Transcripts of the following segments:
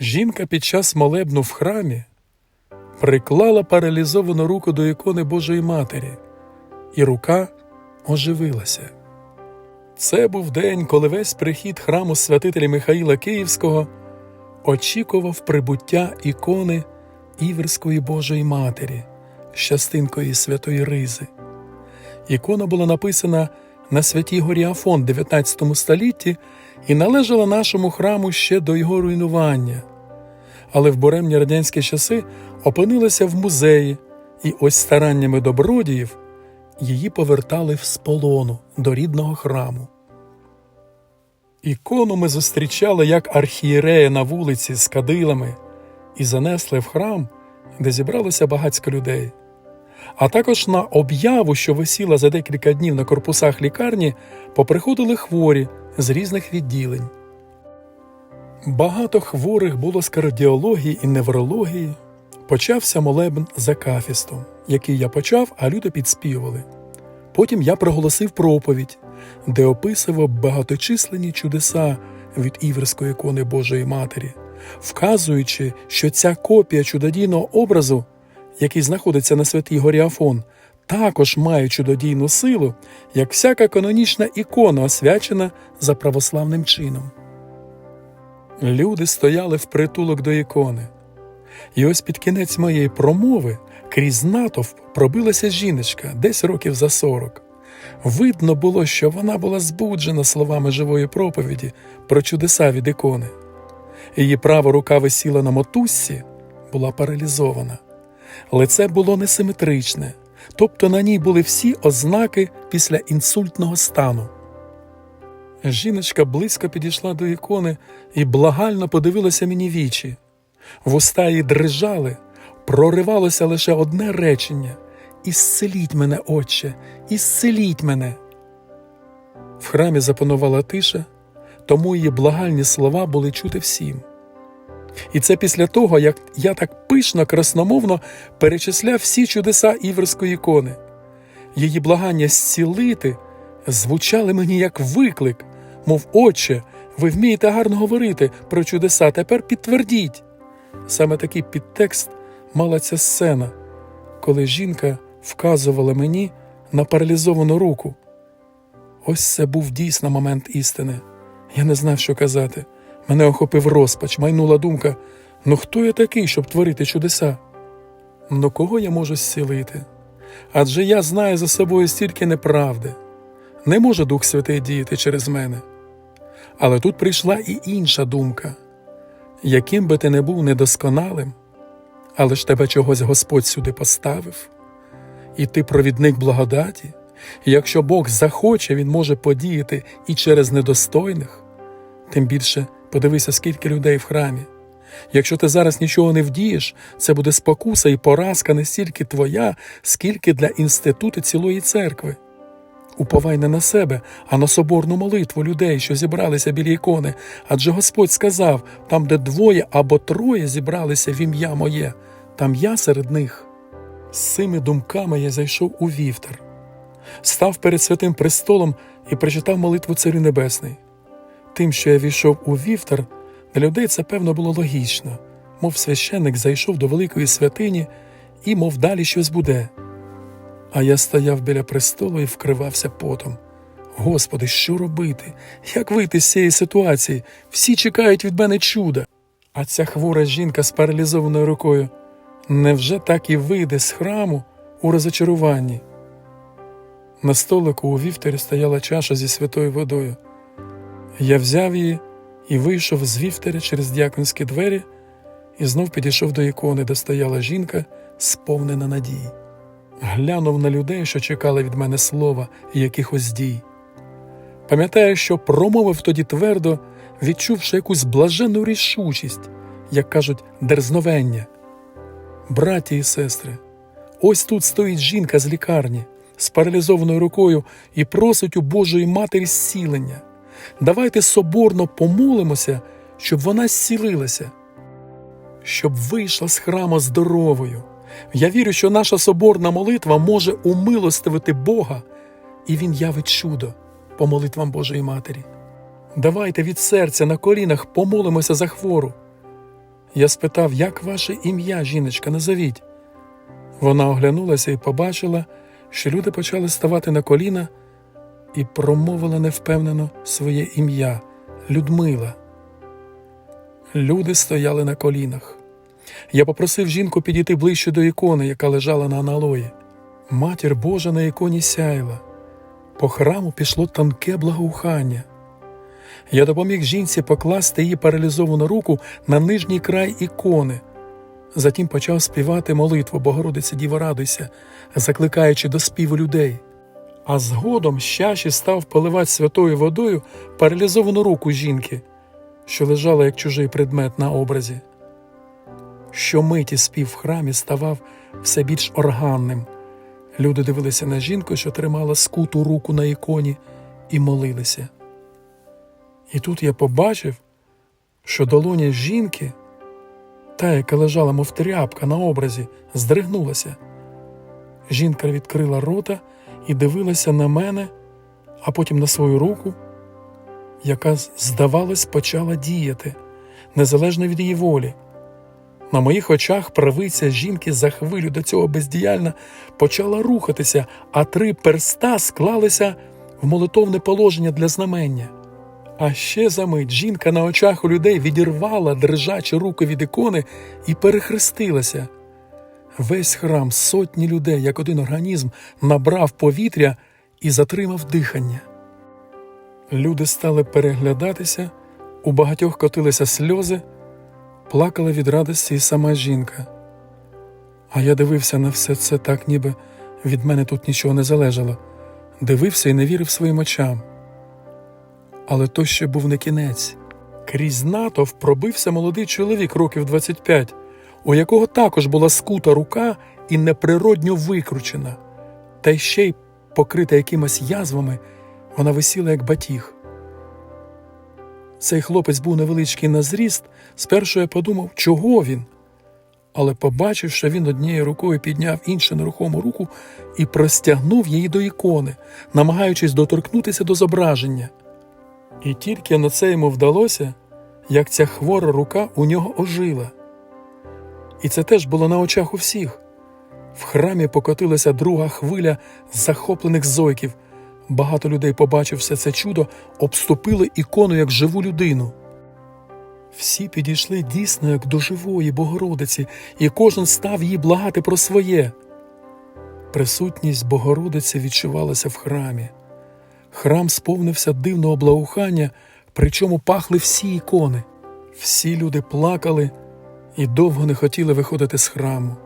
Жінка під час молебну в храмі приклала паралізовану руку до ікони Божої Матері, і рука оживилася. Це був день, коли весь прихід храму святителя Михаїла Київського очікував прибуття ікони Іверської Божої Матері, щастинкої святої Ризи. Ікона була написана на святій горі Афон в 19 столітті і належала нашому храму ще до його руйнування. Але в буремні радянські часи опинилася в музеї, і ось стараннями добродіїв її повертали в сполону до рідного храму. Ікону ми зустрічали як архієрея на вулиці з кадилами і занесли в храм, де зібралося багацько людей. А також на об'яву, що висіла за декілька днів на корпусах лікарні, поприходили хворі з різних відділень. Багато хворих було з кардіології і неврології. Почався молебн за кафістом, який я почав, а люди підспівували. Потім я проголосив проповідь, де описував багаточисленні чудеса від іверської ікони Божої Матері, вказуючи, що ця копія чудодійного образу, який знаходиться на святій горі Афон, також має чудодійну силу, як всяка канонічна ікона, освячена за православним чином. Люди стояли в притулок до ікони. І ось під кінець моєї промови крізь натовп пробилася жіночка десь років за сорок. Видно було, що вона була збуджена словами живої проповіді про чудеса від ікони. Її права рука висіла на мотузці, була паралізована. Лице було несиметричне, тобто на ній були всі ознаки після інсультного стану. Жіночка близько підійшла до ікони і благально подивилася мені вічі. Вуста її дрижали, проривалося лише одне речення Ісцеліть мене, Отче, ісцеліть мене. В храмі запанувала тиша, тому її благальні слова були чути всім. І це після того, як я так пишно, красномовно перечисляв всі чудеса іверської ікони. Її благання зцілити звучали мені як виклик, мов Отче, ви вмієте гарно говорити про чудеса, тепер підтвердіть. Саме такий підтекст мала ця сцена, коли жінка вказувала мені на паралізовану руку. Ось це був дійсно момент істини. Я не знав, що казати. Мене охопив розпач, майнула думка: ну хто я такий, щоб творити чудеса? Ну кого я можу зцілити? Адже я знаю за собою стільки неправди. Не може Дух Святий діяти через мене. Але тут прийшла і інша думка яким би ти не був недосконалим, але ж тебе чогось Господь сюди поставив, і ти провідник благодаті, якщо Бог захоче, Він може подіяти і через недостойних, тим більше подивися, скільки людей в храмі. Якщо ти зараз нічого не вдієш, це буде спокуса і поразка не стільки твоя, скільки для інституту цілої церкви. Уповай не на себе, а на соборну молитву людей, що зібралися біля ікони. Адже Господь сказав: там, де двоє або троє зібралися в ім'я моє, там я серед них. З цими думками я зайшов у вівтар, став перед святим престолом і прочитав молитву Царю Небесний. Тим, що я війшов у вівтар, для людей це певно було логічно, мов священник зайшов до великої святині і, мов далі щось буде. А я стояв біля престолу і вкривався потом. Господи, що робити? Як вийти з цієї ситуації? Всі чекають від мене чуда. А ця хвора жінка з паралізованою рукою невже так і вийде з храму у розочаруванні? На столику у вівтарі стояла чаша зі святою водою. Я взяв її і вийшов з вівтаря через дяконські двері і знов підійшов до ікони, де стояла жінка, сповнена надії глянув на людей, що чекали від мене слова і якихось дій. Пам'ятаю, що промовив тоді твердо, відчувши якусь блаженну рішучість, як кажуть, дерзновення. Браті і сестри, ось тут стоїть жінка з лікарні з паралізованою рукою і просить у Божої Матері зцілення. Давайте соборно помолимося, щоб вона зцілилася, щоб вийшла з храму здоровою. Я вірю, що наша соборна молитва може умилостивити Бога, і Він явить чудо по молитвам Божої Матері. Давайте від серця на колінах помолимося за хвору. Я спитав, як ваше ім'я, жіночка, назовіть. Вона оглянулася і побачила, що люди почали ставати на коліна і промовила невпевнено своє ім'я Людмила. Люди стояли на колінах. Я попросив жінку підійти ближче до ікони, яка лежала на аналої. Матір Божа на іконі сяяла. По храму пішло тонке благоухання. Я допоміг жінці покласти її паралізовану руку на нижній край ікони. Затім почав співати молитву Богородице Діва радуйся, закликаючи до співу людей. А згодом з чаші став поливати святою водою паралізовану руку жінки, що лежала як чужий предмет на образі. Щомиті спів в храмі ставав все більш органним. Люди дивилися на жінку, що тримала скуту руку на іконі, і молилися. І тут я побачив, що долоня жінки, та, яка лежала, мов тряпка на образі, здригнулася. Жінка відкрила рота і дивилася на мене, а потім на свою руку, яка, здавалось, почала діяти, незалежно від її волі. На моїх очах правиця жінки за хвилю до цього бездіяльна почала рухатися, а три перста склалися в молитовне положення для знамення. А ще за мить жінка на очах у людей відірвала дрижачі руки від ікони і перехрестилася. Весь храм, сотні людей, як один організм, набрав повітря і затримав дихання. Люди стали переглядатися, у багатьох котилися сльози, плакала від радості і сама жінка. А я дивився на все це так, ніби від мене тут нічого не залежало, дивився і не вірив своїм очам. Але то ще був не кінець. Крізь натовп пробився молодий чоловік років 25, у якого також була скута рука і неприродньо викручена, та ще й покрита якимось язвами, вона висіла як батіг. Цей хлопець був невеличкий на зріст, спершу я подумав, чого він. Але побачив, що він однією рукою підняв іншу нерухому руку і простягнув її до ікони, намагаючись доторкнутися до зображення. І тільки на це йому вдалося, як ця хвора рука у нього ожила. І це теж було на очах у всіх. В храмі покотилася друга хвиля захоплених зойків. Багато людей, побачив це чудо, обступили ікону як живу людину. Всі підійшли дійсно як до живої Богородиці, і кожен став її благати про своє. Присутність Богородиці відчувалася в храмі. Храм сповнився дивного благоухання, причому пахли всі ікони. Всі люди плакали і довго не хотіли виходити з храму.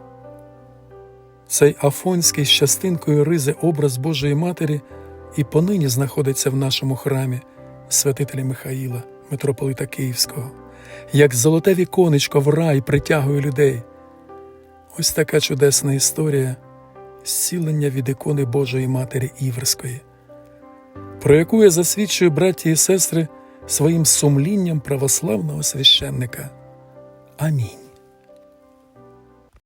Цей афонський з частинкою ризи образ Божої Матері і понині знаходиться в нашому храмі святителя Михаїла, митрополита Київського, як золоте віконечко в рай притягує людей. Ось така чудесна історія зцілення від ікони Божої Матері Іверської, про яку я засвідчую браті і сестри своїм сумлінням православного священника. Амінь.